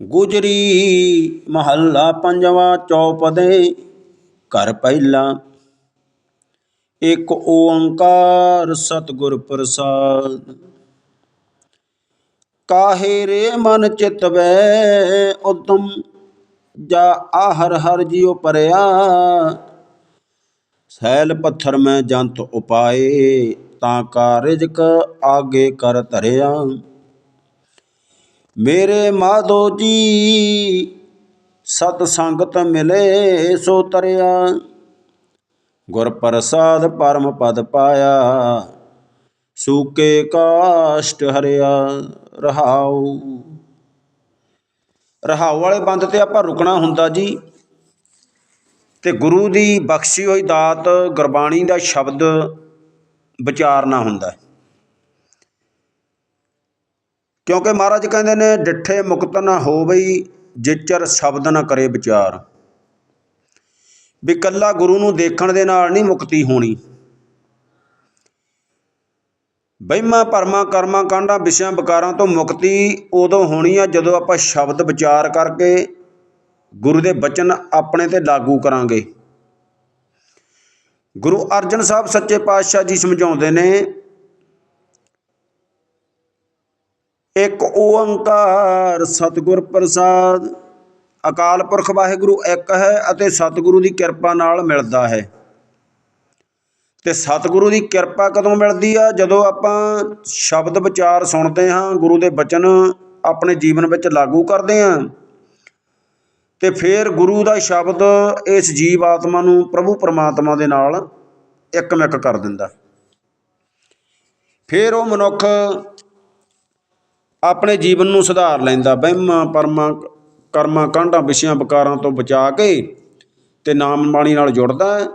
ਗੁਜਰੀ ਮਹੱਲਾ ਪੰਜਵਾ ਚੌਪਦੇ। ਘਰ ਪਹਿਲਾ ਇੱਕ ਓੰਕਾਰ ਸਤਿਗੁਰ ਪ੍ਰਸਾਦ। ਕਾਹੇ ਰੇ ਮਨ ਚਿਤਵੈ ਉਦਮ, ਜਾ ਆਹਰ ਹਰ ਜਿਉ ਪਰਿਆ। ਸੈਲ ਪੱਥਰ ਮੈਂ ਜੰਤ ਉਪਾਏ, ਤਾਂ ਕਾ ਰਿਜਕ ਆਗੇ ਕਰ ਧਰਿਆ। ਮੇਰੇ ਮਾਧੋ ਜੀ, ਸਤ ਸੰਗਤ ਮਿਲੇ ਸੋ ਤਰਿਆ। ਗੁਰ ਪ੍ਰਸਾਦ ਪਰਮ ਪਦ ਪਾਇਆ, ਸੂਕੇ ਕਾਸ਼ਟ ਹਰਿਆ, ਰਹਾਉ। ਰਹਾਉ ਵਾਲੇ ਬੰਦ ਤੇ ਆਪਾਂ ਰੁਕਣਾ ਹੁੰਦਾ ਜੀ। ਤੇ ਗੁਰੂ ਦੀ ਬਖਸ਼ੀ ਹੋਈ ਦਾਤ ਗੁਰਬਾਣੀ ਦਾ ਸ਼ਬਦ ਵਿਚਾਰਨਾ ਹੁੰਦਾ। ਹੈ। ਕਿਉਂਕਿ ਮਹਾਰਾਜ ਕਹਿੰਦੇ ਨੇ, ਡਿੱਠੇ ਮੁਕਤ ਨਾ ਹੋਵਈ, ਜਿਚਰ ਸ਼ਬਦ ਨਾ ਕਰੇ ਵਿਚਾਰ। ਵੀ ਕੱਲਾ ਗੁਰੂ ਨੂੰ ਦੇਖਣ ਦੇ ਨਾਲ ਨਹੀਂ ਮੁਕਤੀ ਹੋਣੀ। ਬਹਿਮਾ, ਭਰਮਾ, ਕਰਮਾਂ, ਕਾਂਡਾਂ, ਵਿਸ਼ਿਆਂ, ਵਿਕਾਰਾਂ ਤੋਂ ਮੁਕਤੀ ਉਦੋਂ ਹੋਣੀ ਆ ਜਦੋਂ ਆਪਾਂ ਸ਼ਬਦ ਵਿਚਾਰ ਕਰਕੇ ਗੁਰੂ ਦੇ ਬਚਨ ਆਪਣੇ ਤੇ ਲਾਗੂ ਕਰਾਂਗੇ। ਗੁਰੂ ਅਰਜਨ ਸਾਹਿਬ ਸੱਚੇ ਪਾਤਸ਼ਾਹ ਜੀ ਸਮਝਾਉਂਦੇ ਨੇ ਇੱਕ ਓੰਕਾਰ ਸਤਿਗੁਰ ਪ੍ਰਸਾਦ। ਅਕਾਲ ਪੁਰਖ ਵਾਹਿਗੁਰੂ ਇੱਕ ਹੈ ਅਤੇ ਸਤਿਗੁਰੂ ਦੀ ਕਿਰਪਾ ਨਾਲ ਮਿਲਦਾ ਹੈ। ਤੇ ਸਤਿਗੁਰੂ ਦੀ ਕਿਰਪਾ ਕਦੋਂ ਮਿਲਦੀ ਆ? ਜਦੋਂ ਆਪਾਂ ਸ਼ਬਦ ਵਿਚਾਰ ਸੁਣਦੇ ਹਾਂ, ਗੁਰੂ ਦੇ ਬਚਨ ਆਪਣੇ ਜੀਵਨ ਵਿੱਚ ਲਾਗੂ ਕਰਦੇ ਹਾਂ। ਤੇ ਫਿਰ ਗੁਰੂ ਦਾ ਸ਼ਬਦ ਇਸ ਜੀਵ ਆਤਮਾ ਨੂੰ ਪ੍ਰਭੂ ਪਰਮਾਤਮਾ ਦੇ ਨਾਲ ਇੱਕਮਿਕ ਕਰ ਦਿੰਦਾ। ਫਿਰ ਉਹ ਮਨੁੱਖ ਆਪਣੇ ਜੀਵਨ ਨੂੰ ਸੁਧਾਰ ਲੈਂਦਾ। ਵਹਿਮਾਂ, ਪਰਮਾਂ, ਕਰਮਾਂ ਕਾਂਡਾਂ ਵਿਸ਼ਿਆਂ, ਵਿਕਾਰਾਂ ਤੋਂ ਬਚਾ ਕੇ ਤੇ ਨਾਮ ਬਾਣੀ ਨਾਲ ਜੁੜਦਾ ਹੈ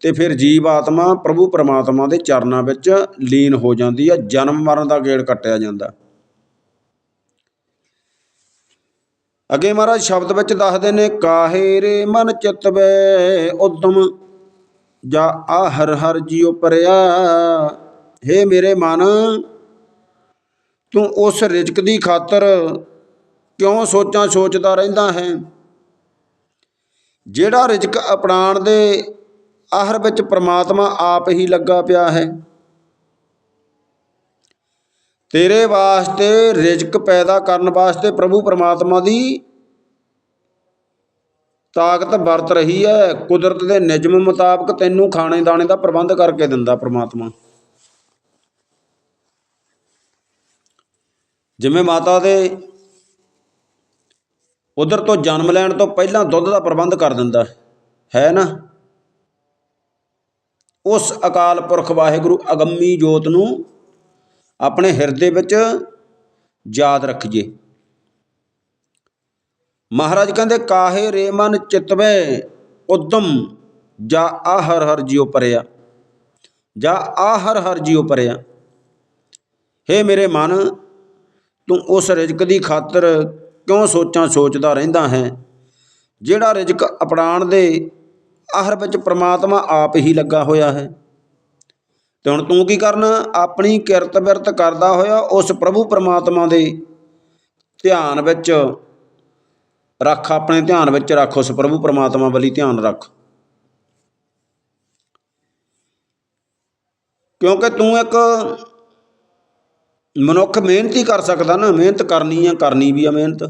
ਤੇ ਫਿਰ ਜੀਵ ਆਤਮਾ ਪ੍ਰਭੂ ਪਰਮਾਤਮਾ ਦੇ ਚਰਨਾਂ ਵਿੱਚ ਲੀਨ ਹੋ ਜਾਂਦੀ ਹੈ। ਜਨਮ ਮਰਨ ਦਾ ਗੇੜ ਕੱਟਿਆ ਜਾਂਦਾ। ਅੱਗੇ ਮਹਾਰਾਜ ਸ਼ਬਦ ਵਿੱਚ ਦੱਸਦੇ ਨੇ, ਕਾਹੇ ਰੇ ਮਨ ਚਿਤਵੈ ਉਦਮ, ਜਾ ਆ ਹਰ ਹਰ ਜੀਉ ਪਰਿਆ। ਹੇ ਮੇਰੇ ਮਨ ਤੂੰ ਉਸ ਰਿਜਕ ਦੀ ਖਾਤਰ ਕਿਉਂ ਸੋਚਾਂ ਸੋਚਦਾ ਰਹਿੰਦਾ ਹੈ? ਜਿਹੜਾ ਰਿਜਕ ਅਪਣਾਣ ਦੇ ਆਹਰ ਵਿੱਚ ਪ੍ਰਮਾਤਮਾ ਆਪ ਹੀ ਲੱਗਾ ਪਿਆ ਹੈ। ਤੇਰੇ ਵਾਸਤੇ ਰਿਜਕ ਪੈਦਾ ਕਰਨ ਵਾਸਤੇ ਪ੍ਰਭੂ ਪਰਮਾਤਮਾ ਦੀ ਤਾਕਤ ਵਰਤ ਰਹੀ ਹੈ। ਕੁਦਰਤ ਦੇ ਨਿਯਮ ਮੁਤਾਬਕ ਤੈਨੂੰ ਖਾਣੇ ਦਾਣੇ ਦਾ ਪ੍ਰਬੰਧ ਕਰਕੇ ਦਿੰਦਾ ਪ੍ਰਮਾਤਮਾ। ਜਿਵੇਂ ਮਾਤਾ ਦੇ ਉਧਰ ਤੋਂ ਜਨਮ ਲੈਣ ਤੋਂ ਪਹਿਲਾਂ ਦੁੱਧ ਦਾ ਪ੍ਰਬੰਧ ਕਰ ਦਿੰਦਾ ਹੈ। ਨਾ? ਉਸ ਅਕਾਲ ਪੁਰਖ ਵਾਹਿਗੁਰੂ ਅਗੰਮੀ ਜੋਤ ਨੂੰ ਆਪਣੇ ਹਿਰਦੇ ਵਿੱਚ ਯਾਦ ਰੱਖੀਏ। ਮਹਾਰਾਜ ਕਹਿੰਦੇ, ਕਾਹੇ ਰੇਮਨ ਚਿਤਵੇ ਉਦਮ, ਜਾ ਆ ਹਰ ਹਰ ਜਿਉ ਪਰਿਆ। ਜਾ ਆ ਹਰ ਹਰ ਜਿਉ ਪਰਿਆ। ਹੇ ਮੇਰੇ ਮਨ ਤੂੰ ਉਸ ਰਿਜਕ ਦੀ ਖਾਤਰ ਕਿਉਂ ਸੋਚਾਂ ਸੋਚਦਾ ਰਹਿੰਦਾ ਹੈ? ਜਿਹੜਾ ਰਿਜਕ ਅਪਣਾਉਣ ਦੇ ਆਹਰ ਵਿੱਚ ਪਰਮਾਤਮਾ ਆਪ ਹੀ ਲੱਗਾ ਹੋਇਆ ਹੈ। ਤੇ ਹੁਣ ਤੂੰ ਕੀ ਕਰਨਾ? ਆਪਣੀ ਕਿਰਤ ਬਿਰਤ ਕਰਦਾ ਹੋਇਆ ਉਸ ਪ੍ਰਭੂ ਪਰਮਾਤਮਾ ਦੇ ਧਿਆਨ ਵਿੱਚ ਰੱਖ, ਆਪਣੇ ਧਿਆਨ ਵਿੱਚ ਰੱਖ, ਉਸ ਪ੍ਰਭੂ ਪਰਮਾਤਮਾ ਵੱਲੀ ਧਿਆਨ ਰੱਖ। ਕਿਉਂਕਿ ਤੂੰ ਇੱਕ ਮਨੁੱਖ ਮਿਹਨਤ ਹੀ ਕਰ ਸਕਦਾ ਨਾ, ਮਿਹਨਤ ਕਰਨੀ ਆ, ਕਰਨੀ ਵੀ ਆ ਮਿਹਨਤ।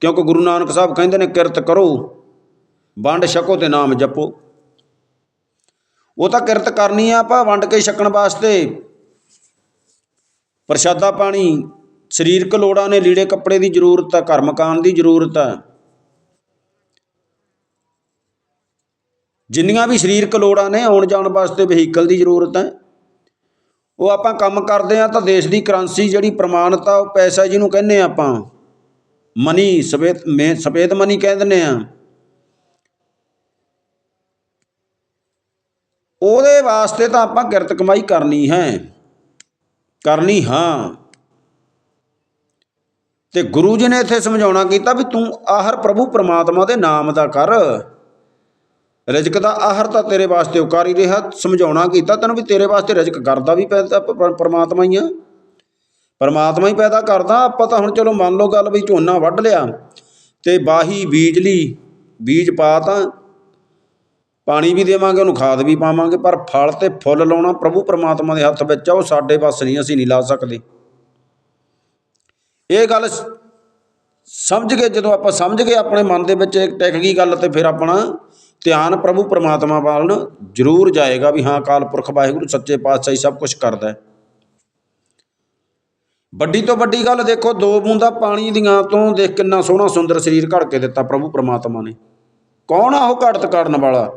ਕਿਉਂਕਿ ਗੁਰੂ ਨਾਨਕ ਸਾਹਿਬ ਕਹਿੰਦੇ ਨੇ, ਕਿਰਤ ਕਰੋ, ਵੰਡ ਛਕੋ ਤੇ ਨਾਮ ਜਪੋ। ਉਹ ਤਾਂ ਕਿਰਤ ਕਰਨੀ ਆ, ਆਪਾਂ ਵੰਡ ਕੇ ਛਕਣ ਵਾਸਤੇ। ਪ੍ਰਸ਼ਾਦਾ ਪਾਣੀ, ਸਰੀਰਕ ਲੋੜਾਂ ਨੇ ਲੀੜੇ ਕੱਪੜੇ ਦੀ ਜ਼ਰੂਰਤ ਹੈ ਘਰ ਮਕਾਨ ਦੀ ਜ਼ਰੂਰਤ ਹੈ ਜਿੰਨੀਆਂ ਵੀ ਸਰੀਰਕ ਲੋੜਾਂ ਨੇ, ਆਉਣ ਜਾਣ ਵਾਸਤੇ ਵਹੀਕਲ ਦੀ ਜ਼ਰੂਰਤ ਹੈ ਉਹ ਆਪਾਂ ਕੰਮ ਕਰਦੇ ਆ ਤਾਂ ਦੇਸ਼ ਦੀ ਕਰੰਸੀ ਜਿਹੜੀ ਪ੍ਰਮਾਣਤਾ, ਉਹ ਪੈਸਾ ਜਿਹਨੂੰ ਕਹਿੰਦੇ ਆ ਆਪਾਂ। ਮਨੀ ਸਫੇਦ ਮੇ ਸਫੇਦ ਮਨੀ ਕਹਿ ਦਿੰਦੇ ਆ ਉਹਦੇ ਵਾਸਤੇ ਤਾਂ ਆਪਾਂ ਕਿਰਤ ਕਮਾਈ ਕਰਨੀ ਹੈ। ਕਰਨੀ ਹਾਂ। ਤੇ ਗੁਰੂ ਜੀ ਨੇ ਇੱਥੇ ਸਮਝਾਉਣਾ ਕੀਤਾ ਵੀ ਤੂੰ ਆਹਰ ਪ੍ਰਭੂ ਪ੍ਰਮਾਤਮਾ ਦੇ ਨਾਮ ਦਾ ਕਰ। ਰਿਜਕ ਦਾ ਆਹਰ ਤਾਂ ਤੇਰੇ ਵਾਸਤੇ ਉਹ ਕਰ ਹੀ ਰਿਹਾ, ਸਮਝਾਉਣਾ ਕੀਤਾ ਤੈਨੂੰ ਵੀ ਤੇਰੇ ਵਾਸਤੇ ਰਿਜਕ ਕਰਦਾ ਵੀ ਪੈਦਾ ਪਰਮਾਤਮਾ ਹੀ ਆ। ਪਰਮਾਤਮਾ ਹੀ ਪੈਦਾ ਕਰਦਾ, ਆਪਾਂ ਤਾਂ ਹੁਣ ਚਲੋ ਮੰਨ ਲਓ ਗੱਲ ਵੀ ਝੋਨਾ ਵੱਢ ਲਿਆ ਤੇ ਬਾਹੀ ਬੀਜ ਲਈ, ਬੀਜ ਪਾ ਤਾਂ ਪਾਣੀ ਵੀ ਦੇਵਾਂਗੇ, ਉਹਨੂੰ ਖਾਦ ਵੀ ਪਾਵਾਂਗੇ, ਪਰ ਫਲ ਤੇ ਫੁੱਲ ਲਾਉਣਾ ਪ੍ਰਭੂ ਪਰਮਾਤਮਾ ਦੇ ਹੱਥ ਵਿੱਚ ਆ, ਉਹ ਸਾਡੇ ਵੱਸ ਨਹੀਂ, ਅਸੀਂ ਨਹੀਂ ਲਾ ਸਕਦੇ। ਇਹ ਗੱਲ ਸਮਝ ਕੇ ਜਦੋਂ ਆਪਾਂ ਸਮਝ ਗਏ, ਆਪਣੇ ਮਨ ਦੇ ਵਿੱਚ ਇੱਕ ਟਿਕ ਗਈ ਗੱਲ ਤੇ ਫਿਰ ਆਪਣਾ ਧਿਆਨ ਪ੍ਰਭੂ ਪਰਮਾਤਮਾ ਵੱਲ ਜ਼ਰੂਰ ਜਾਏਗਾ ਵੀ ਹਾਂ ਕਾਲ ਪੁਰਖ ਵਾਹਿਗੁਰੂ ਸੱਚੇ ਪਾਤਸ਼ਾਹ ਹੀ ਸਭ ਕੁਝ ਕਰਦਾ ਹੈ। ਵੱਡੀ ਤੋਂ ਵੱਡੀ ਗੱਲ ਦੇਖੋ, ਦੋ ਬੂੰਦਾਂ ਪਾਣੀ ਦੀਆਂ ਤੋਂ ਦੇਖ ਕਿੰਨਾ ਸੋਹਣਾ ਸੁੰਦਰ ਸਰੀਰ ਘੜ ਕੇ ਦਿੱਤਾ ਪ੍ਰਭੂ ਪਰਮਾਤਮਾ ਨੇ। ਕੌਣ ਆ ਉਹ ਘੜਤ ਕਰਨ ਵਾਲਾ?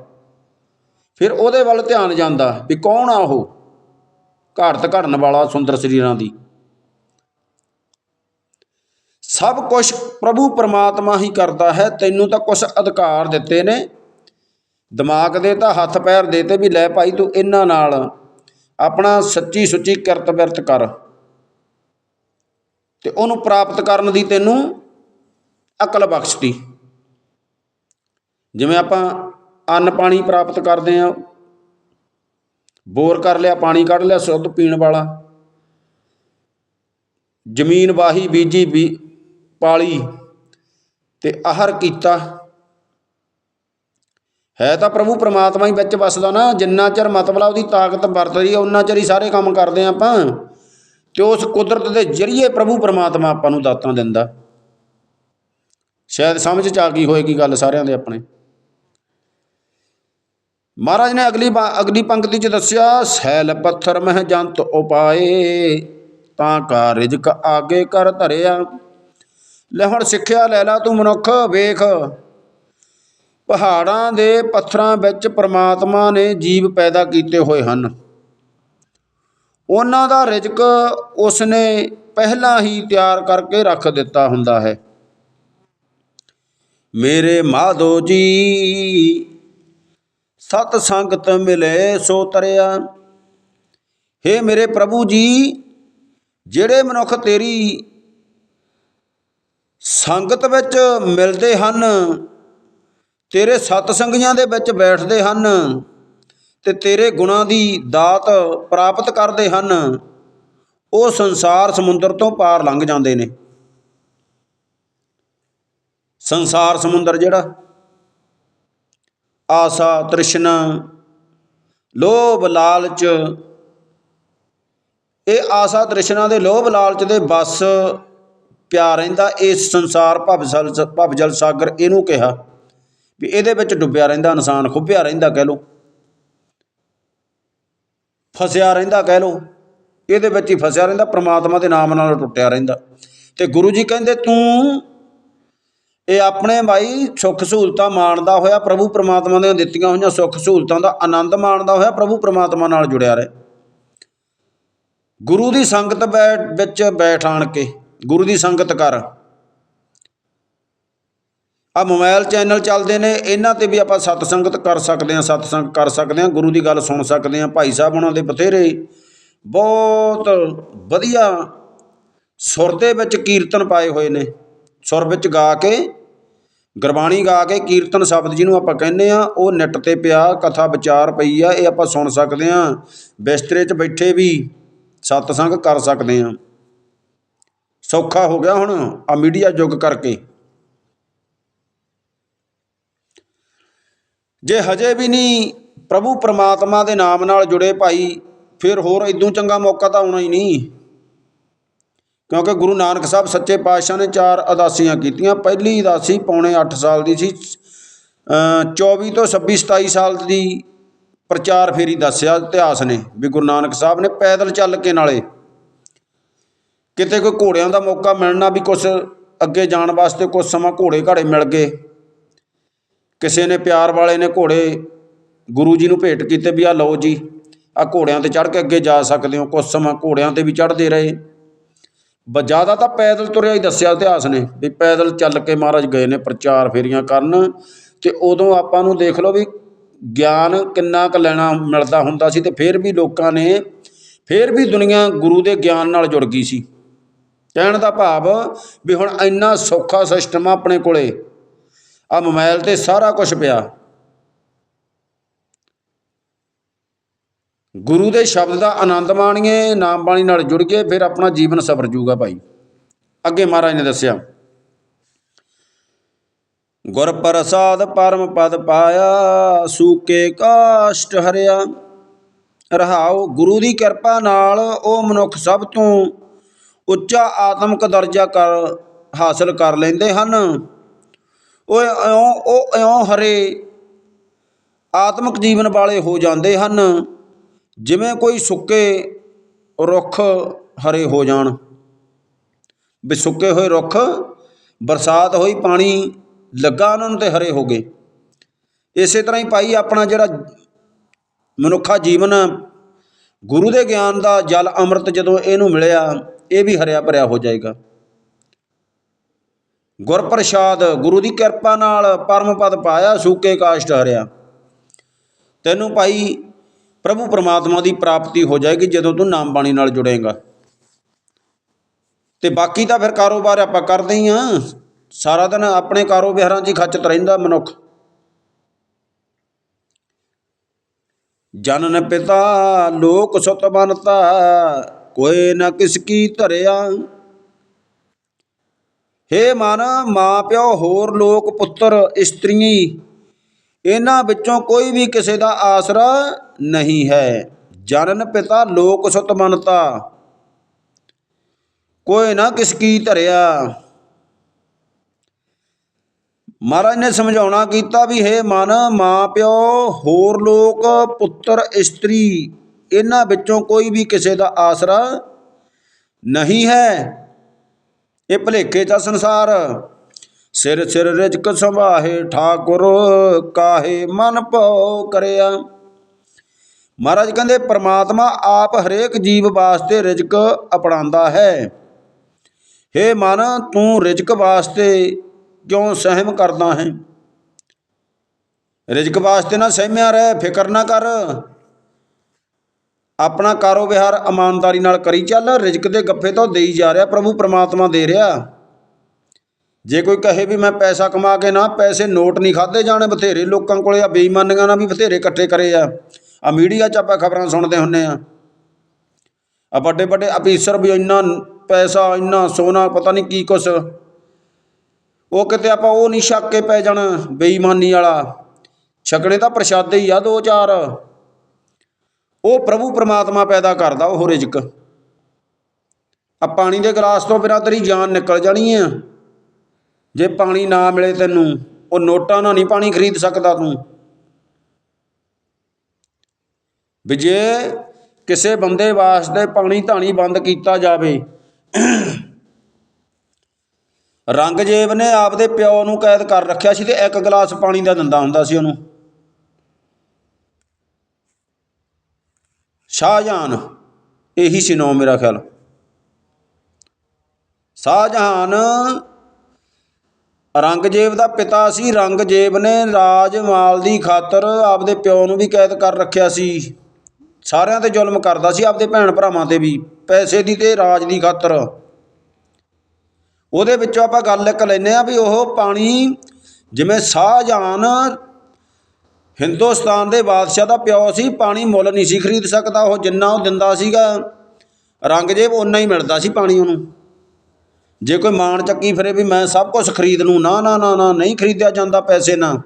ਫਿਰ ਉਹਦੇ ਵੱਲ ਧਿਆਨ ਜਾਂਦਾ ਵੀ ਕੌਣ ਆ ਉਹ ਘੜਤ ਕਰਨ ਵਾਲਾ ਸੁੰਦਰ ਸਰੀਰਾਂ ਦੀ। ਸਭ ਕੁਝ ਪ੍ਰਭੂ ਪਰਮਾਤਮਾ ਹੀ ਕਰਦਾ ਹੈ, ਤੈਨੂੰ ਤਾਂ ਕੁਝ ਅਧਿਕਾਰ ਦਿੱਤੇ ਨੇ। ਦਿਮਾਗ ਦੇ ਤਾਂ ਹੱਥ ਪੈਰ ਦੇ ਤੇ ਵੀ ਲੈ ਭਾਈ ਤੂੰ ਇਹਨਾਂ ਨਾਲ। ਆਪਣਾ ਸੱਚੀ ਸੁੱਚੀ ਕਿਰਤ ਬਿਰਤ ਕਰ। ਤੇ ਉਹਨੂੰ ਪ੍ਰਾਪਤ ਕਰਨ ਦੀ ਤੈਨੂੰ ਅਕਲ ਬਖਸ਼ਤੀ। ਜਿਵੇਂ ਆਪਾਂ ਅੰਨ ਪਾਣੀ ਪ੍ਰਾਪਤ ਕਰਦੇ ਆ ਬੋਰ ਕਰ ਲਿਆ, ਪਾਣੀ ਕੱਢ ਲਿਆ, ਸ਼ੁੱਧ ਪੀਣ ਵਾਲਾ। ਜ਼ਮੀਨ ਵਾਹੀ, ਬੀਜੀ ਵੀ ਪਾਲੀ। ਤੇ ਆਹਰ ਕੀਤਾ। ਹੈ ਤਾਂ ਪ੍ਰਭੂ ਪਰਮਾਤਮਾ ਹੀ ਵਿੱਚ ਵਸਦਾ ਨਾ, ਜਿੰਨਾ ਚਿਰ ਮਤਲਬ ਉਹਦੀ ਤਾਕਤ ਵਰਤਦੀ ਹੈ ਉਹਨਾਂ ਚਿਰ ਹੀ ਸਾਰੇ ਕੰਮ ਕਰਦੇ ਹਾਂ ਆਪਾਂ। ਤੇ ਉਸ ਕੁਦਰਤ ਦੇ ਜ਼ਰੀਏ ਪ੍ਰਭੂ ਪਰਮਾਤਮਾ ਆਪਾਂ ਨੂੰ ਦਾਤਾਂ ਦਿੰਦਾ। ਸ਼ਾਇਦ ਸਮਝ ਚ ਆ ਗਈ ਹੋਏਗੀ ਗੱਲ ਸਾਰਿਆਂ ਦੇ ਆਪਣੇ। ਮਹਾਰਾਜ ਨੇ ਅਗਲੀ ਬਾ- ਅਗਲੀ ਪੰਕਤੀ ਚ ਦੱਸਿਆ, ਸੈਲ ਪੱਥਰ ਮਹਿ ਜੰਤ ਉਪਾਏ, ਤਾਂ ਕਾ ਰਿਜਕ ਆਗੇ ਕਰ ਧਰਿਆ। ਲੈ ਹੁਣ ਸਿੱਖਿਆ ਲੈ ਲਾ ਤੂੰ ਮਨੁੱਖ, ਵੇਖ। ਪਹਾੜਾਂ ਦੇ ਪੱਥਰਾਂ ਵਿੱਚ ਪ੍ਰਮਾਤਮਾ ਨੇ ਜੀਵ ਪੈਦਾ ਕੀਤੇ ਹੋਏ ਹਨ। ਉਹਨਾਂ ਦਾ ਰਿਜ਼ਕ ਉਸਨੇ ਪਹਿਲਾਂ ਹੀ ਤਿਆਰ ਕਰਕੇ ਰੱਖ ਦਿੱਤਾ ਹੁੰਦਾ ਹੈ। ਮੇਰੇ ਮਾਧੋ ਜੀ, ਸਤ ਸੰਗਤ ਮਿਲੇ ਸੋ ਤਰਿਆ। ਹੇ ਮੇਰੇ ਪ੍ਰਭੂ ਜੀ, ਜਿਹੜੇ ਮਨੁੱਖ ਤੇਰੀ ਸੰਗਤ ਵਿੱਚ ਮਿਲਦੇ ਹਨ ਤੇਰੇ ਸਤ ਸੰਗੀਆਂ ਦੇ ਵਿੱਚ ਬੈਠਦੇ ਹਨ ਤੇ ਤੇਰੇ ਗੁਣਾਂ ਦੀ ਦਾਤ ਪ੍ਰਾਪਤ ਕਰਦੇ ਹਨ, ਉਹ ਸੰਸਾਰ ਸਮੁੰਦਰ ਤੋਂ ਪਾਰ ਲੰਘ ਜਾਂਦੇ ਨੇ। ਸੰਸਾਰ ਸਮੁੰਦਰ ਜਿਹੜਾ, ਆਸਾ, ਤ੍ਰਿਸ਼ਨਾ, ਲੋਭ, ਲਾਲਚ, ਇਹ ਆਸਾ, ਤ੍ਰਿਸ਼ਨਾ ਦੇ ਲੋਭ, ਲਾਲਚ ਦੇ ਬਸ ਪਿਆ ਰਹਿੰਦਾ, ਇਸ ਸੰਸਾਰ ਭਵਜਲ ਭਵਜਲ ਸਾਗਰ ਇਹਨੂੰ ਕਿਹਾ। ਵੀ ਇਹਦੇ ਵਿੱਚ ਡੁੱਬਿਆ ਰਹਿੰਦਾ, ਇਨਸਾਨ ਖੁੱਭਿਆ ਰਹਿੰਦਾ ਕਹਿ ਲੋ ਫਸਿਆ ਰਹਿੰਦਾ ਕਹਿ ਲੋ ਇਹਦੇ ਵਿੱਚ ਹੀ ਫਸਿਆ ਰਹਿੰਦਾ, ਪ੍ਰਮਾਤਮਾ ਦੇ ਨਾਮ ਨਾਲ ਟੁੱਟਿਆ ਰਹਿੰਦਾ। ਤੇ ਗੁਰੂ ਜੀ ਕਹਿੰਦੇ, ਤੂੰ ਇਹ ਆਪਣੇ ਭਾਈ ਸੁੱਖ ਸਹੂਲਤਾਂ ਮਾਣਦਾ ਹੋਇਆ ਪ੍ਰਭੂ ਪ੍ਰਮਾਤਮਾ ਦੀਆਂ ਦਿੱਤੀਆਂ ਹੋਈਆਂ ਸੁੱਖ ਸਹੂਲਤਾਂ ਦਾ ਆਨੰਦ ਮਾਣਦਾ ਹੋਇਆ ਪ੍ਰਭੂ ਪ੍ਰਮਾਤਮਾ ਨਾਲ ਜੁੜਿਆ ਰਹੇ। ਗੁਰੂ ਦੀ ਸੰਗਤ ਬੈਠ ਵਿੱਚ ਬੈਠ ਆਣ ਕੇ, ਗੁਰੂ ਦੀ ਸੰਗਤ ਕਰ। ਆ ਮੋਬਾਈਲ ਚੈਨਲ ਚੱਲਦੇ ਨੇ, ਇਹਨਾਂ ਤੇ ਵੀ ਆਪਾਂ ਸਤ ਸੰਗਤ ਕਰ ਸਕਦੇ ਹਾਂ, ਸਤ ਸੰਗ ਕਰ ਸਕਦੇ ਹਾਂ, ਗੁਰੂ ਦੀ ਗੱਲ ਸੁਣ ਸਕਦੇ ਹਾਂ, ਭਾਈ ਸਾਹਿਬ ਉਹਨਾਂ ਦੇ ਬਥੇਰੇ। ਬਹੁਤ ਵਧੀਆ ਸੁਰ ਦੇ ਵਿੱਚ ਕੀਰਤਨ ਪਾਏ ਹੋਏ ਨੇ। ਸੁਰ ਵਿੱਚ ਗਾ ਕੇ, ਗੁਰਬਾਣੀ ਗਾ ਕੇ ਕੀਰਤਨ ਸ਼ਬਦ ਜਿਹਨੂੰ ਆਪਾਂ ਕਹਿੰਦੇ ਆ ਉਹ ਨੈਟ ਤੇ ਪਿਆ, ਕਥਾ ਵਿਚਾਰ ਪਈ ਆ, ਇਹ ਆਪਾਂ ਸੁਣ ਸਕਦੇ ਆ ਬਿਸਤਰੇ 'ਚ ਬੈਠੇ ਵੀ ਸਤਸੰਗ ਕਰ ਸਕਦੇ ਆ ਸੌਖਾ ਹੋ ਗਿਆ ਹੁਣ ਆ ਮੀਡੀਆ ਯੁੱਗ ਕਰਕੇ। ਜੇ ਹਜੇ ਵੀ ਨਹੀਂ ਪ੍ਰਭੂ ਪਰਮਾਤਮਾ ਦੇ ਨਾਮ ਨਾਲ ਜੁੜੇ ਭਾਈ ਫਿਰ ਹੋਰ ਇਦੋਂ ਚੰਗਾ ਮੌਕਾ ਤਾਂ ਆਉਣਾ ਹੀ ਨਹੀਂ। ਕਿਉਂਕਿ ਗੁਰੂ ਨਾਨਕ ਸਾਹਿਬ ਸੱਚੇ ਪਾਤਸ਼ਾਹ ਨੇ ਚਾਰ ਅਦਾਸੀਆਂ ਕੀਤੀਆਂ। ਪਹਿਲੀ ਉਦਾਸੀ ਪੌਣੇ 8 ਸਾਲ ਦੀ ਸੀ। ਅ, 24 ਤੋਂ 26 27 ਸਾਲ ਦੀ ਪ੍ਰਚਾਰ ਫੇਰੀ ਦੱਸਿਆ ਇਤਿਹਾਸ ਨੇ ਵੀ ਗੁਰੂ ਨਾਨਕ ਸਾਹਿਬ ਨੇ ਪੈਦਲ ਚੱਲ ਕੇ ਨਾਲੇ ਕਿਤੇ ਕੋਈ ਘੋੜਿਆਂ ਦਾ ਮੌਕਾ ਮਿਲਣਾ ਵੀ ਕੁਛ ਅੱਗੇ ਜਾਣ ਵਾਸਤੇ ਕੁਛ ਸਮਾਂ ਘੋੜੇ ਘਾੜੇ ਮਿਲ ਗਏ। ਕਿਸੇ ਨੇ ਪਿਆਰ ਵਾਲੇ ਨੇ ਘੋੜੇ ਗੁਰੂ ਜੀ ਨੂੰ ਭੇਟ ਕੀਤੇ ਵੀ ਆ ਲਓ ਜੀ ਆ ਘੋੜਿਆਂ ਤੇ ਚੜ੍ਹ ਕੇ ਅੱਗੇ ਜਾ ਸਕਦੇ ਹੋ, ਕੁਛ ਸਮਾਂ ਘੋੜਿਆਂ ਤੇ ਵੀ ਚੜ੍ਹਦੇ ਰਹੇ। ਬ ਜ਼ਿਆਦਾ ਤਾਂ ਪੈਦਲ ਤੁਰਿਆ ਹੀ ਦੱਸਿਆ ਇਤਿਹਾਸ ਨੇ ਵੀ ਪੈਦਲ ਚੱਲ ਕੇ ਮਹਾਰਾਜ ਗਏ ਨੇ ਪ੍ਰਚਾਰ ਫੇਰੀਆਂ ਕਰਨ ਤੇ ਉਦੋਂ ਆਪਾਂ ਨੂੰ ਦੇਖ ਲਓ ਵੀ ਗਿਆਨ ਕਿੰਨਾ ਕੁ ਲੈਣਾ ਮਿਲਦਾ ਹੁੰਦਾ ਸੀ ਤੇ ਫਿਰ ਵੀ ਲੋਕਾਂ ਨੇ, ਫਿਰ ਵੀ ਦੁਨੀਆ ਗੁਰੂ ਦੇ ਗਿਆਨ ਨਾਲ ਜੁੜ ਗਈ ਸੀ। ਕਹਿਣ ਦਾ ਭਾਵ ਵੀ ਹੁਣ ਇੰਨਾ ਸੌਖਾ ਸਿਸਟਮ ਆ ਆਪਣੇ ਕੋਲੇ ਆ ਮੋਬਾਈਲ ਤੇ ਸਾਰਾ ਕੁਝ ਪਿਆ। ਗੁਰੂ ਦੇ ਸ਼ਬਦ ਦਾ ਆਨੰਦ ਮਾਣੀਏ, ਨਾਮ ਬਾਣੀ ਨਾਲ ਜੁੜ ਕੇ ਫਿਰ ਆਪਣਾ ਜੀਵਨ ਸਫਰ ਜੂਗਾ ਭਾਈ। ਅੱਗੇ ਮਹਾਰਾਜ ਨੇ ਦੱਸਿਆ, ਗੁਰ ਪ੍ਰਸਾਦ ਪਰਮ ਪਦ ਪਾਇਆ, ਸੂਕੇ ਕਾਸ਼ਟ ਹਰਿਆ। ਰਹਾਉ ਗੁਰੂ ਦੀ ਕਿਰਪਾ ਨਾਲ ਉਹ ਮਨੁੱਖ ਸਭ ਤੋਂ ਉੱਚਾ ਆਤਮਿਕ ਦਰਜਾ ਕਰ, ਹਾਸਲ ਕਰ ਲੈਂਦੇ ਹਨ। ਉਹ ਇਉਂ ਉਹ ਇਉਂ ਹਰੇ ਆਤਮਿਕ ਜੀਵਨ ਵਾਲੇ ਹੋ ਜਾਂਦੇ ਹਨ, ਜਿਵੇਂ ਕੋਈ ਸੁੱਕੇ ਰੁੱਖ ਹਰੇ ਹੋ ਜਾਣ। ਵੀ ਸੁੱਕੇ ਹੋਏ ਰੁੱਖ, ਬਰਸਾਤ ਹੋਈ ਪਾਣੀ ਲੱਗਾ ਉਹਨਾਂ ਨੂੰ ਤੇ ਹਰੇ ਹੋ ਗਏ। ਇਸੇ ਤਰ੍ਹਾਂ ਹੀ ਭਾਈ ਆਪਣਾ ਜਿਹੜਾ ਮਨੁੱਖਾ ਜੀਵਨ, ਗੁਰੂ ਦੇ ਗਿਆਨ ਦਾ ਜਲ ਅੰਮ੍ਰਿਤ ਜਦੋਂ ਇਹਨੂੰ ਮਿਲਿਆ, ਇਹ ਵੀ ਹਰਿਆ ਭਰਿਆ ਹੋ ਜਾਏਗਾ। ਗੁਰਪ੍ਰਸ਼ਾਦ ਗੁਰੂ ਦੀ ਕਿਰਪਾ ਨਾਲ ਪਰਮ ਪਦ ਪਾਇਆ, ਸੂਕੇ ਕਾਸ਼ਟ ਹਰਿਆ। ਤੈਨੂੰ ਭਾਈ ਪ੍ਰਭੂ ਪਰਮਾਤਮਾ ਦੀ ਪ੍ਰਾਪਤੀ ਹੋ ਜਾਏਗੀ ਜਦੋਂ ਤੂੰ ਨਾਮ ਬਾਣੀ ਨਾਲ ਜੁੜੇਗਾ। ਤੇ ਬਾਕੀ ਤਾਂ ਫਿਰ ਕਾਰੋਬਾਰ ਆਪਾਂ ਕਰਦੇ ਹੀ ਆ ਸਾਰਾ ਦਿਨ ਆਪਣੇ ਕਾਰੋਬਾਰਾਂ 'ਚ ਹੀ ਖੱਚਤ ਰਹਿੰਦਾ ਮਨੁੱਖ। ਜਨਨ ਪਿਤਾ, ਲੋਕ ਸੁਤ ਬਨਤਾ, ਕੋਈ ਨਾ ਕਿਸ ਕੀ ਧਰਿਆ। ਹੇ ਮਨ ਮਾਂ ਪਿਓ ਹੋਰ ਲੋਕ, ਪੁੱਤਰ, ਇਸਤਰੀ, ਇਹਨਾਂ ਵਿੱਚੋਂ ਕੋਈ ਵੀ ਕਿਸੇ ਦਾ ਆਸਰਾ ਨਹੀਂ ਹੈ। ਜਨਨ ਪਿਤਾ, ਲੋਕ ਸੁਤ ਬਨਤਾ ਕੋਈ ਨਾ ਕਿਸ ਕੀ ਧਰਿਆ। ਮਹਾਰਾਜ ਨੇ ਸਮਝਾਉਣਾ ਕੀਤਾ ਵੀ ਹੇ ਮਨ ਮਾਂ ਪਿਓ ਹੋਰ ਲੋਕ, ਪੁੱਤਰ, ਇਸਤਰੀ, ਇਹਨਾਂ ਵਿੱਚੋਂ ਕੋਈ ਵੀ ਕਿਸੇ ਦਾ ਆਸਰਾ ਨਹੀਂ ਹੈ। ਇਹ ਭਲੇਖੇ ਦਾ ਸੰਸਾਰ। ਸਿਰ ਸਿਰ ਰਿਜਕ ਸੰਭਾਹੇ ਠਾਕੁਰ ਕਾਹੇ ਮਨ ਭਉ ਕਰਿਆ। ਮਹਾਰਾਜ ਕਹਿੰਦੇ, ਪ੍ਰਮਾਤਮਾ ਆਪ ਹਰੇਕ ਜੀਵ ਵਾਸਤੇ ਰਿਜਕ ਅਪਣਾਉਂਦਾ ਹੈ। ਹੇ ਮਨ, ਤੂੰ ਰਿਜਕ ਵਾਸਤੇ ਕਿਉਂ ਸਹਿਮ ਕਰਦਾ ਹੈ? ਰਿਜਕ ਵਾਸਤੇ ਨਾ ਸਹਿਮਿਆ ਰਹਿ, ਫਿਕਰ ਨਾ ਕਰ। ਆਪਣਾ ਕਾਰੋਬਾਰ ਇਮਾਨਦਾਰੀ ਨਾਲ ਕਰੀ ਚੱਲ, ਰਿਜਕ ਦੇ ਗੱਫੇ ਤੋਂ ਦੇਈ ਜਾ ਰਿਹਾ, ਪ੍ਰਭੂ ਪ੍ਰਮਾਤਮਾ ਦੇ ਰਿਹਾ। ਜੇ ਕੋਈ ਕਹੇ ਵੀ ਮੈਂ ਪੈਸਾ ਕਮਾ ਕੇ ਨਾ, ਪੈਸੇ ਨੋਟ ਨਹੀਂ ਖਾਦੇ ਜਾਣੇ ਬਥੇਰੇ, ਲੋਕਾਂ ਕੋਲੇ ਆ ਬੇਈਮਾਨੀਆਂ ਨਾਲ ਵੀ ਬਥੇਰੇ ਇਕੱਠੇ ਕਰੇ ਆ। ਆ ਮੀਡੀਆ 'ਚ ਆਪਾਂ ਖਬਰਾਂ ਸੁਣਦੇ ਹੁੰਨੇ ਆ। ਆ ਵੱਡੇ ਵੱਡੇ ਅਫੀਸਰ ਵੀ ਇੰਨਾ ਪੈਸਾ, ਇੰਨਾ ਸੋਨਾ, ਪਤਾ ਨਹੀਂ ਕੀ ਕੁਛ। ਉਹ ਕਿਤੇ ਆਪਾਂ ਉਹ ਨਹੀਂ ਛੱਕ ਕੇ ਪੈ ਜਾਣਾ, ਬੇਈਮਾਨੀ ਵਾਲਾ। ਛਕਣੇ ਤਾਂ ਪ੍ਰਸ਼ਾਦੇ ਹੀ ਆ ਦੋ ਚਾਰ। ਉਹ ਪ੍ਰਭੂ ਪ੍ਰਮਾਤਮਾ ਪੈਦਾ ਕਰਦਾ ਉਹ ਰਿਜ਼ਕ। ਆ ਪਾਣੀ ਦੇ ਗਲਾਸ ਤੋਂ ਬਿਨਾਂ ਤੇਰੀ ਜਾਨ ਨਿਕਲ ਜਾਣੀ ਆ। ਜੇ ਪਾਣੀ ਨਾ ਮਿਲੇ ਤੈਨੂੰ, ਉਹ ਨੋਟਾਂ ਨਾਲ ਨਹੀਂ ਪਾਣੀ ਖਰੀਦ ਸਕਦਾ ਤੂੰ। ਵੀ ਜੇ ਕਿਸੇ ਬੰਦੇ ਵਾਸਤੇ ਪਾਣੀ ਧਾਣੀ ਬੰਦ ਕੀਤਾ ਜਾਵੇ, ਰੰਗਜੇਬ ਨੇ ਆਪਦੇ ਪਿਓ ਨੂੰ ਕੈਦ ਕਰ ਰੱਖਿਆ ਸੀ ਤੇ ਇੱਕ ਗਲਾਸ ਪਾਣੀ ਦਾ ਦਿੰਦਾ ਹੁੰਦਾ ਸੀ ਉਹਨੂੰ। ਸ਼ਾਹਜਹਾਨ, ਇਹੀ ਸੀ ਨਾਮ ਮੇਰਾ ਖਿਆਲ। ਸ਼ਾਹਜਹਾਨ ਰੰਗਜੇਬ ਦਾ ਪਿਤਾ ਸੀ। ਰੰਗਜੇਬ ਨੇ ਰਾਜ ਮਾਲ ਦੀ ਖਾਤਰ ਆਪਦੇ ਪਿਓ ਨੂੰ ਵੀ ਕੈਦ ਕਰ ਰੱਖਿਆ ਸੀ। ਸਾਰਿਆਂ ਤੇ ਜ਼ੁਲਮ ਕਰਦਾ ਸੀ ਆਪਦੇ ਭੈਣ ਭਰਾਵਾਂ ਤੇ ਵੀ, ਪੈਸੇ ਦੀ ਤੇ ਰਾਜ ਦੀ ਖਾਤਰ। ਉਹਦੇ ਵਿੱਚੋਂ ਆਪਾਂ ਗੱਲ ਇੱਕ ਲੈਨੇ ਆ ਵੀ ਉਹ ਪਾਣੀ, ਜਿਵੇਂ ਸ਼ਾਹਜਹਾਨ ਹਿੰਦੁਸਤਾਨ ਦੇ ਬਾਦਸ਼ਾਹ ਦਾ ਪਿਓ ਸੀ, ਪਾਣੀ ਮੁੱਲ ਨਹੀਂ ਸੀ ਖਰੀਦ ਸਕਦਾ, ਉਹ ਜਿੰਨਾ ਉਹ ਦਿੰਦਾ ਸੀਗਾ, ਰੰਗਜੇਬ ਓਨਾ ਹੀ ਮਿਲਦਾ ਸੀ ਪਾਣੀ ਉਹਨੂੰ। ਜੇ ਕੋਈ ਮਾਣ ਚੱਕੀ ਫਿਰੇ ਵੀ ਮੈਂ ਸਭ ਕੁਝ ਖਰੀਦ ਲੂੰ, ਨਾ ਨਾ ਨਾ ਨਾ, ਨਹੀਂ ਖਰੀਦਿਆ ਜਾਂਦਾ ਪੈਸੇ ਨਾਲ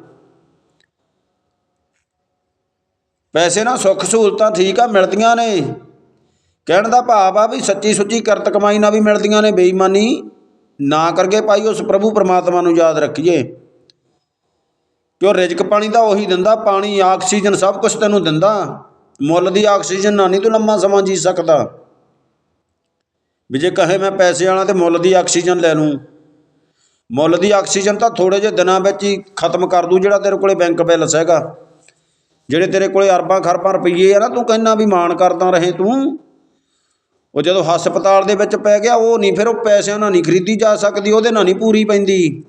ਪੈਸੇ ਨਾਲ ਸੁੱਖ ਸਹੂਲਤਾਂ ਠੀਕ ਆ, ਮਿਲਦੀਆਂ ਨੇ। ਕਹਿਣ ਦਾ ਭਾਵ ਆ ਵੀ ਸੱਚੀ ਸੁੱਚੀ ਕਰਤ ਕਮਾਈ ਨਾਲ ਵੀ ਮਿਲਦੀਆਂ ਨੇ, ਬੇਈਮਾਨੀ ਨਾ ਕਰਕੇ ਭਾਈ ਉਸ ਪ੍ਰਭੂ ਪਰਮਾਤਮਾ ਨੂੰ ਯਾਦ ਰੱਖੀਏ। ਕਿਉਂ ਰਿਜਕ ਪਾਣੀ ਤਾਂ ਉਹੀ ਦਿੰਦਾ, ਪਾਣੀ, ਆਕਸੀਜਨ ਸਭ ਕੁਝ ਤੈਨੂੰ ਦਿੰਦਾ। ਮੁੱਲ ਦੀ ਆਕਸੀਜਨ ਨਾ ਨਹੀਂ ਤੂੰ ਲੰਮਾ ਸਮਾਂ ਜੀ ਸਕਦਾ। ਵੀ ਜੇ ਕਹੇ ਮੈਂ ਪੈਸੇ ਵਾਲਾ ਤੇ ਮੁੱਲ ਦੀ ਆਕਸੀਜਨ ਲੈ ਲੂੰ। ਮੁੱਲ ਦੀ ਆਕਸੀਜਨ ਤਾਂ ਥੋੜੇ ਜਿਹੇ ਦਿਨਾਂ ਵਿੱਚ ਹੀ ਖਤਮ ਕਰ ਦੂ, ਜਿਹੜਾ ਤੇਰੇ ਕੋਲੇ ਬੈਂਕ ਬੈਲੈਂਸ ਹੈਗਾ। ਜਿਹੜੇ ਤੇਰੇ ਕੋਲੇ ਅਰਬਾਂ ਖਰਬਾਂ ਰੁਪਈਏ ਆ ਨਾ, ਤੂੰ ਕਹਿੰਦਾ ਵੀ ਮਾਣ ਕਰਦਾ ਰਹੇ ਤੂੰ। ਉਹ ਜਦੋਂ ਹਸਪਤਾਲ ਦੇ ਵਿੱਚ ਪੈ ਗਿਆ, ਉਹ ਨਹੀਂ, ਫਿਰ ਉਹ ਪੈਸਿਆਂ ਨਾਲ ਨਹੀਂ ਖਰੀਦੀ ਜਾ ਸਕਦੀ, ਉਹਦੇ ਨਾਲ ਨਹੀਂ ਪੂਰੀ ਪੈਂਦੀ।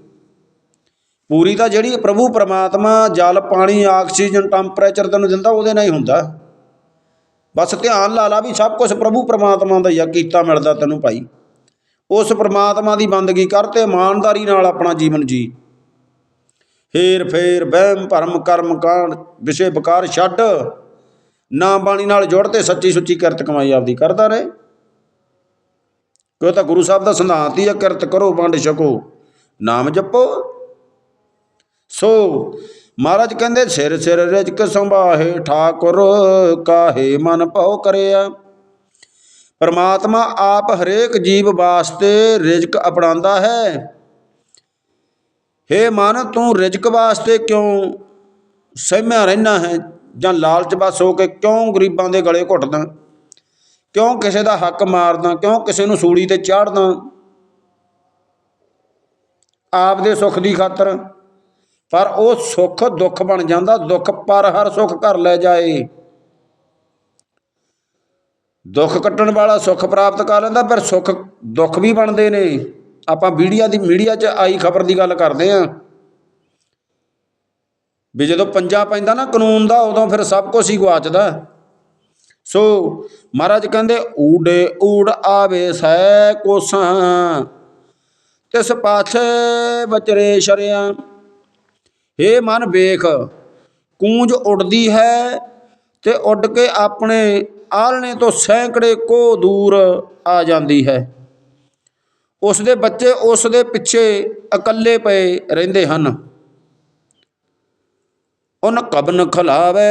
ਪੂਰੀ ਤਾਂ ਜਿਹੜੀ ਪ੍ਰਭੂ ਪਰਮਾਤਮਾ, ਜਲ, ਪਾਣੀ, ਆਕਸੀਜਨ, ਟੈਂਪਰੇਚਰ ਤੈਨੂੰ ਦਿੰਦਾ, ਉਹਦੇ ਨਾਲ ਹੀ ਹੁੰਦਾ। ਬਸ ਧਿਆਨ ਲਾ ਲਾ ਵੀ ਸਭ ਕੁਝ ਪ੍ਰਭੂ ਪਰਮਾਤਮਾ ਦਾ ਹੀ ਆ, ਕੀਤਾ ਮਿਲਦਾ ਤੈਨੂੰ ਭਾਈ। ਉਸ ਪਰਮਾਤਮਾ ਦੀ ਬੰਦਗੀ ਕਰ ਤੇ ਇਮਾਨਦਾਰੀ ਨਾਲ ਆਪਣਾ ਜੀਵਨ ਜੀ। ਫੇਰ ਫੇਰ, ਵਹਿਮ, ਭਰਮ, ਕਰਮ, ਕਾਂਡ, ਵਿਸ਼ੇ ਬਕਾਰ ਛੱਡ। ਨਾ ਬਾਣੀ ਨਾਲ ਜੁੜ ਤੇ ਸੱਚੀ ਸੁੱਚੀ ਕਿਰਤ ਕਮਾਈ ਆਪਦੀ ਕਰਦਾ ਰਹੇ। ਕਿਉਂ ਤਾਂ ਗੁਰੂ ਸਾਹਿਬ ਦਾ ਸਿਧਾਂਤ ਹੀ ਆ, ਕਿਰਤ ਕਰੋ, ਵੰਡ ਛਕੋ। ਨਾਮ ਜਪੋ ਸੋ ਮਹਾਰਾਜ ਕਹਿੰਦੇ, ਸਿਰ ਸਿਰ ਰਿਜਕ ਸੰਭਾਹੇ, ਠਾਕੁਰ ਕਾਹੇ ਮਨ ਭਉ ਕਰਿਆ। ਪਰਮਾਤਮਾ ਆਪ ਹਰੇਕ ਜੀਵ ਵਾਸਤੇ ਰਿਜਕ ਅਪਣਾਉਂਦਾ ਹੈ। ਹੇ ਮਨ, ਤੂੰ ਰਿਜਕ ਵਾਸਤੇ ਕਿਉਂ ਸਹਿਮਿਆ ਰਹਿਣਾ ਹੈ? ਜਾਂ ਲਾਲਚ ਬਸ ਹੋ ਕੇ ਕਿਉਂ ਗਰੀਬਾਂ ਦੇ ਗਲੇ ਘੁੱਟਦਾ? ਕਿਉਂ ਕਿਸੇ ਦਾ ਹੱਕ ਮਾਰਦਾ? ਕਿਉਂ ਕਿਸੇ ਨੂੰ ਸੂਲੀ ਤੇ ਚਾੜਦਾ? ਆਪ ਦੇ ਸੁੱਖ ਦੀ ਖਾਤਰ ਪਰ ਉਹ ਸੁੱਖ ਦੁੱਖ ਬਣ ਜਾਂਦਾ, ਦੁੱਖ ਪਰ ਹਰ ਸੁੱਖ ਘਰ ਲੈ ਜਾਏ। ਦੁੱਖ ਕੱਟਣ ਵਾਲਾ ਸੁੱਖ ਪ੍ਰਾਪਤ ਕਰ ਲੈਂਦਾ ਪਰ ਸੁੱਖ ਦੁੱਖ ਵੀ ਬਣਦੇ ਨੇ। ਆਪਾਂ ਮੀਡੀਆ ਦੀ, ਮੀਡੀਆ 'ਚ ਆਈ ਖਬਰ ਦੀ ਗੱਲ ਕਰਦੇ ਆਂ ਵੀ ਜਦੋਂ ਪੰਜਾ ਪੈਂਦਾ ਨਾ, ਕਾਨੂੰਨ ਦਾ, ਉਦੋਂ ਫਿਰ ਸਭ ਕੁਝ ਹੀ ਗਵਾਚਦਾ ਸੋ ਮਹਾਰਾਜ ਕਹਿੰਦੇ, ਊੜੇ ਊੜ ਆਵੇ ਸੈ ਕੋਸਾਂ, ਤਿਸ ਪਾਛੇ ਬਚਰੇ ਸ਼ਰਿਆ। ਹੇ ਮਨ ਵੇਖ, ਕੂੰਜ ਉੱਡਦੀ ਹੈ ਤੇ ਉੱਡ ਕੇ ਆਪਣੇ ਆਲਣੇ ਤੋਂ ਸੈਂਕੜੇ ਕੋ ਦੂਰ ਆ ਜਾਂਦੀ ਹੈ। ਉਸ ਦੇ ਬੱਚੇ ਉਸ ਦੇ ਪਿੱਛੇ ਇਕੱਲੇ ਪਏ ਰਹਿੰਦੇ ਹਨ। ਉਨ ਕਬਨ ਖਲਾਵੇ,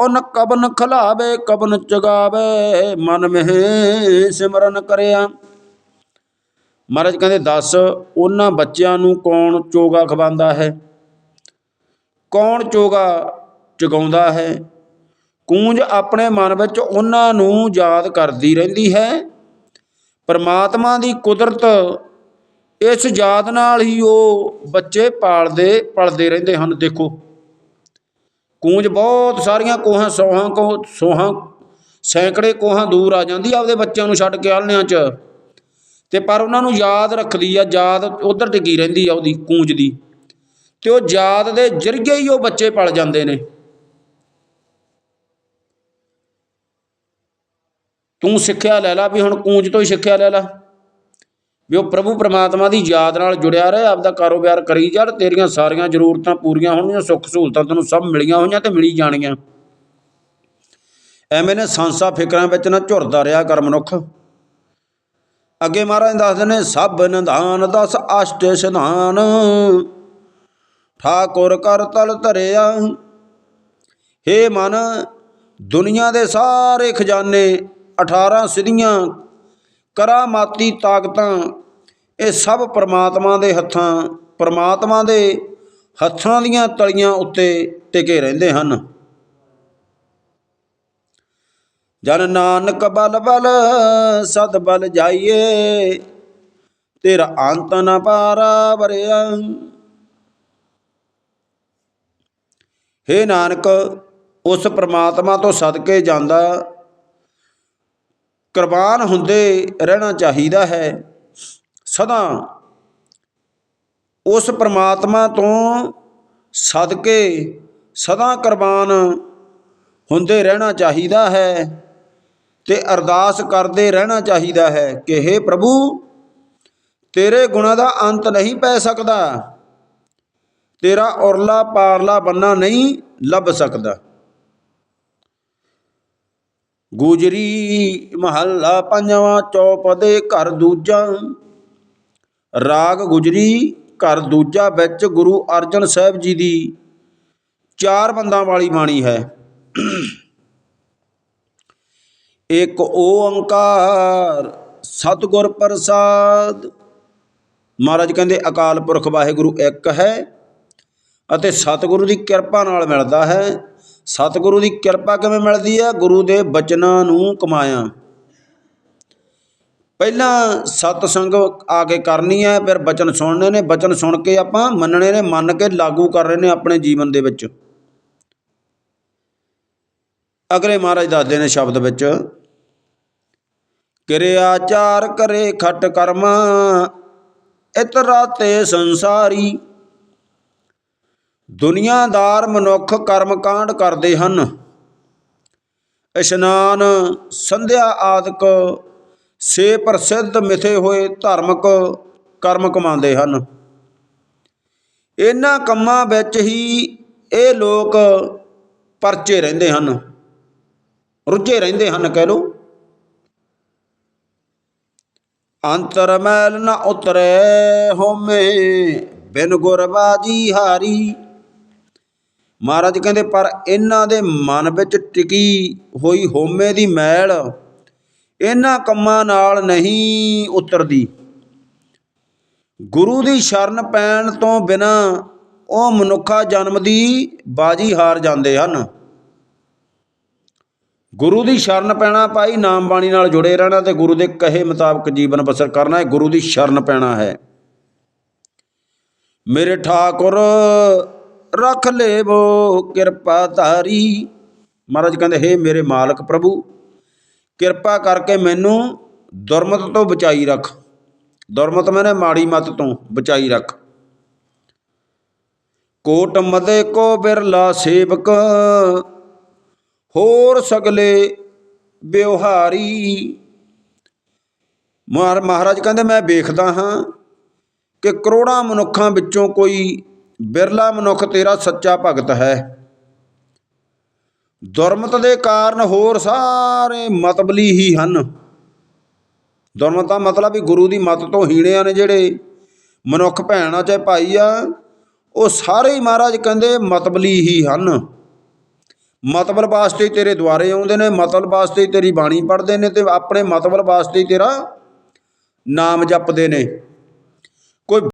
ਉਨ ਕਬਨ ਖਲਾਵੇ, ਕਬਨ ਚਗਾਵੇ, ਮਨ ਮਹਿ ਸਿਮਰਨ ਕਰਿਆ। ਮਹਾਰਾਜ ਕਹਿੰਦੇ, ਦੱਸ ਉਹਨਾਂ ਬੱਚਿਆਂ ਨੂੰ ਕੌਣ ਚੋਗਾ ਖਵਾਉਂਦਾ ਹੈ? ਕੌਣ ਚੋਗਾ ਚਗਾਉਂਦਾ ਹੈ? ਕੂੰਜ ਆਪਣੇ ਮਨ ਵਿੱਚ ਉਹਨਾਂ ਨੂੰ ਯਾਦ ਕਰਦੀ ਰਹਿੰਦੀ ਹੈ। ਪਰਮਾਤਮਾ ਦੀ ਕੁਦਰਤ ਇਸ ਯਾਦ ਨਾਲ ਹੀ ਉਹ ਬੱਚੇ ਪਾਲਦੇ, ਪਲਦੇ ਰਹਿੰਦੇ ਹਨ, ਦੇਖੋ। ਕੂੰਜ ਬਹੁਤ ਸਾਰੀਆਂ ਕੋਹਾਂ, ਸੋਹਾਂ ਕੋ, ਸੋਹਾਂ, ਸੈਂਕੜੇ ਕੋਹਾਂ ਦੂਰ ਆ ਜਾਂਦੀ ਆ ਆਪਦੇ ਬੱਚਿਆਂ ਨੂੰ ਛੱਡ ਕੇ ਆਲਣਿਆਂ 'ਚ। ਤੇ ਪਰ ਉਹਨਾਂ ਨੂੰ ਯਾਦ ਰੱਖਦੀ ਆ, ਯਾਦ ਉਧਰ ਟਿਕੀ ਰਹਿੰਦੀ ਆ ਉਹਦੀ, ਕੂੰਜ ਦੀ। ਤੇ ਉਹ ਯਾਦ ਦੇ ਜਰੀਏ ਹੀ ਉਹ ਬੱਚੇ ਪਲ ਜਾਂਦੇ ਨੇ। ਤੂੰ ਸਿੱਖਿਆ ਲੈ ਲਾ ਵੀ ਹੁਣ ਕੂੰਜ ਤੋਂ ਹੀ ਸਿੱਖਿਆ ਲੈ ਲਾ। ਵੀ ਉਹ ਪ੍ਰਭੂ ਪ੍ਰਮਾਤਮਾ ਦੀ ਯਾਦ ਨਾਲ ਜੁੜਿਆ ਰਹੇ, ਆਪਦਾ ਕਾਰੋਬਾਰ ਕਰੀ ਜਾ ਤੇਰੀਆਂ ਸਾਰੀਆਂ ਜ਼ਰੂਰਤਾਂ ਪੂਰੀਆਂ ਹੋਣਗੀਆਂ, ਸੁੱਖ ਸਹੂਲਤਾਂ ਤੈਨੂੰ ਸਭ ਮਿਲੀਆਂ ਹੋਈਆਂ ਤੇ ਮਿਲੀ ਜਾਣਗੀਆਂ। ਐਵੇਂ ਨੇ ਸੰਸਾ ਫਿਕਰਾਂ ਵਿੱਚ ਨਾ ਝੁਰਦਾ ਰਿਹਾ ਕਰ ਮਨੁੱਖ। ਅੱਗੇ ਮਹਾਰਾਜ ਦੱਸਦੇ ਨੇ, ਸਭ ਨਿਧਾਨ, ਦਸ ਅਸ਼ਟ ਸਿਧਾਨ। ਠਾਕੁਰ ਕਰ ਤਲ ਧਰਿਆ। ਹੇ ਮਨ, ਦੁਨੀਆ ਦੇ ਸਾਰੇ ਖਜ਼ਾਨੇ 18 ਸਿਧੀਆਂ ਕਰਾਮਾਤੀ ਤਾਕਤਾਂ, ਇਹ ਸਭ ਪ੍ਰਮਾਤਮਾ ਦੇ ਹੱਥਾਂ, ਪ੍ਰਮਾਤਮਾ ਦੇ ਹੱਥਾਂ ਦੀਆਂ ਤਲੀਆਂ ਉੱਤੇ ਟਿਕੇ ਰਹਿੰਦੇ ਹਨ। ਜਨ ਨਾਨਕ ਬਲ ਬਲ, ਸਦ ਬਲ ਜਾਈਏ, ਤੇਰਾ ਅੰਤ ਨਾ ਪਾਰਾ ਵਰਿਆ। ਹੇ ਨਾਨਕ, ਉਸ ਪ੍ਰਮਾਤਮਾ ਤੋਂ ਸਦਕੇ ਜਾਂਦਾ ਕੁਰਬਾਨ ਹੁੰਦੇ ਰਹਿਣਾ ਚਾਹੀਦਾ ਹੈ। ਸਦਾ ਉਸ ਪ੍ਰਮਾਤਮਾ ਤੋਂ ਸਦਕੇ, ਸਦਾ ਕੁਰਬਾਨ ਹੁੰਦੇ ਰਹਿਣਾ ਚਾਹੀਦਾ ਹੈ ਤੇ ਅਰਦਾਸ ਕਰਦੇ ਰਹਿਣਾ ਚਾਹੀਦਾ ਹੈ ਕਿ हे ਪ੍ਰਭੂ, ਤੇਰੇ ਗੁਣਾਂ ਦਾ ਅੰਤ ਨਹੀਂ ਪੈ ਸਕਦਾ। ਤੇਰਾ ਔਰਲਾ ਪਾਰਲਾ ਬੰਨਾ ਨਹੀਂ ਲੱਭ ਸਕਦਾ। ਗੁਜਰੀ ਮਹੱਲਾ ਪੰਜਵਾਂ ਚੌਪਦੇ ਘਰ ਦੂਜਾ। ਰਾਗ ਗੁਜਰੀ ਘਰ ਦੂਜਾ ਵਿੱਚ ਗੁਰੂ ਅਰਜਨ ਸਾਹਿਬ ਜੀ ਦੀ ਚਾਰ ਬੰਦਾਂ ਵਾਲੀ ਬਾਣੀ ਹੈ। ਇੱਕ ਓੰਕਾਰ, ਸਤਿਗੁਰ ਪ੍ਰਸਾਦ। ਮਹਾਰਾਜ ਕਹਿੰਦੇ ਅਕਾਲ ਪੁਰਖ ਵਾਹਿਗੁਰੂ ਇੱਕ ਹੈ। ਅਤੇ ਸਤਿਗੁਰੂ ਦੀ ਕਿਰਪਾ ਨਾਲ ਮਿਲਦਾ ਹੈ। ਸਤਿਗੁਰੂ ਦੀ ਕਿਰਪਾ ਕਿਵੇਂ ਮਿਲਦੀ ਹੈ? ਗੁਰੂ ਦੇ ਬਚਨਾਂ ਨੂੰ ਕਮਾਇਆ। ਪਹਿਲਾਂ ਸਤ ਸੰਗ ਆ ਕੇ ਕਰਨੀ ਹੈ, ਫਿਰ ਬਚਨ ਸੁਣਨੇ ਨੇ। ਬਚਨ ਸੁਣ ਕੇ ਆਪਾਂ ਮੰਨਣੇ ਨੇ, ਮੰਨ ਕੇ ਲਾਗੂ ਕਰ ਰਹੇ ਨੇ ਆਪਣੇ ਜੀਵਨ ਦੇ ਵਿੱਚ। ਅਗਲੇ ਮਹਾਰਾਜ ਦੱਸਦੇ ਨੇ ਸ਼ਬਦ ਵਿੱਚ ਕਿਰਿਆਚਾਰ ਕਰੇ ਖਟ ਕਰਮਾ ਇਤਰਾ ਤੇ ਸੰਸਾਰੀ। ਦੁਨੀਆਦਾਰ ਮਨੁੱਖ ਕਰਮ ਕਾਂਡ ਕਰਦੇ ਹਨ। ਇਸ਼ਨਾਨ, ਸੰਧਿਆ ਆਦਿਕ ਸੇ ਪ੍ਰਸਿੱਧ ਮਿਥੇ ਹੋਏ ਧਾਰਮਿਕ ਕਰਮ ਕਮਾਉਂਦੇ ਹਨ। ਇਹਨਾਂ ਕੰਮਾਂ ਵਿੱਚ ਹੀ ਇਹ ਲੋਕ ਪਰਚੇ ਰਹਿੰਦੇ ਹਨ। ਰੁੱਝੇ ਰਹਿੰਦੇ ਹਨ ਕਹਿ ਲੋ ਅੰਤਰ ਮੈਲ ਨ ਉਤਰੇ ਹੋਮੇ, ਬਿਨ ਗੁਰਬਾਜੀ ਹਾਰੀ। ਮਹਾਰਾਜ ਕਹਿੰਦੇ, ਪਰ ਇਹਨਾਂ ਦੇ ਮਨ ਵਿੱਚ ਟਿਕੀ ਹੋਈ ਹੋਮੇ ਦੀ ਮੈਲ, ਇਹਨਾਂ ਕੰਮਾਂ ਨਾਲ ਨਹੀਂ ਉਤਰਦੀ। ਗੁਰੂ ਦੀ ਸ਼ਰਨ ਪੈਣ ਤੋਂ ਬਿਨਾ ਉਹ ਮਨੁੱਖਾ ਜਨਮ ਦੀ ਬਾਜੀ ਹਾਰ ਜਾਂਦੇ ਹਨ। ਗੁਰੂ ਦੀ ਸ਼ਰਨ ਪੈਣਾ ਭਾਈ ਨਾਮ ਬਾਣੀ ਨਾਲ ਜੁੜੇ ਰਹਿਣਾ ਤੇ ਗੁਰੂ ਦੇ ਕਹੇ ਮੁਤਾਬਕ ਜੀਵਨ ਬਸਰ ਕਰਨਾ ਹੈ ਗੁਰੂ ਦੀ ਸ਼ਰਨ ਪੈਣਾ ਹੈ। ਮੇਰੇ ਠਾਕੁਰ ਰੱਖ ਲੇਵੋ ਕਿਰਪਾ ਧਾਰੀ। ਮਹਾਰਾਜ ਕਹਿੰਦੇ, ਹੇ ਮੇਰੇ ਮਾਲਕ ਪ੍ਰਭੂ, ਕਿਰਪਾ ਕਰਕੇ ਮੈਨੂੰ ਦੁਰਮਤ ਤੋਂ ਬਚਾਈ ਰੱਖ। ਦੁਰਮਤ ਮੈਨੇ ਮਾੜੀ ਮਤ ਤੋਂ ਬਚਾਈ ਰੱਖ। ਕੋਟ ਮਦੇ ਕੋ ਬਿਰਲਾ ਸੇਵਕ, ਹੋਰ ਸਗਲੇ ਵਿਵਹਾਰੀ। ਮਹਾਰ- ਮਹਾਰਾਜ ਕਹਿੰਦੇ, ਮੈਂ ਵੇਖਦਾ ਹਾਂ ਕਿ ਕਰੋੜਾਂ ਮਨੁੱਖਾਂ ਵਿੱਚੋਂ ਕੋਈ ਬਿਰਲਾ ਮਨੁੱਖ ਤੇਰਾ ਸੱਚਾ ਭਗਤ ਹੈ। ਦੁਰਮਤ ਦੇ ਕਾਰਨ ਹੋਰ ਸਾਰੇ ਮਤਬਲੀ ਹੀ ਹਨ। ਦੁਰਮਤ ਦਾ ਮਤਲਬ ਵੀ ਗੁਰੂ ਦੀ ਮਤ ਤੋਂ ਹੀਣਿਆਂ ਨੇ ਜਿਹੜੇ ਮਨੁੱਖ ਭੈਣਾਂ ਚਾਹੇ ਭਾਈ ਆ, ਉਹ ਸਾਰੇ ਹੀ ਮਹਾਰਾਜ ਕਹਿੰਦੇ ਮਤਬਲੀ ਹੀ ਹਨ। ਮਤਬਲ ਵਾਸਤੇ ਤੇਰੇ ਦੁਆਰੇ ਆਉਂਦੇ ਨੇ ਮਤਲਬ ਵਾਸਤੇ ਤੇਰੀ ਬਾਣੀ ਪੜ੍ਹਦੇ ਨੇ ਤੇ ਆਪਣੇ ਮਤਲਬ ਵਾਸਤੇ ਤੇਰਾ ਨਾਮ ਜਪਦੇ ਨੇ। ਕੋਈ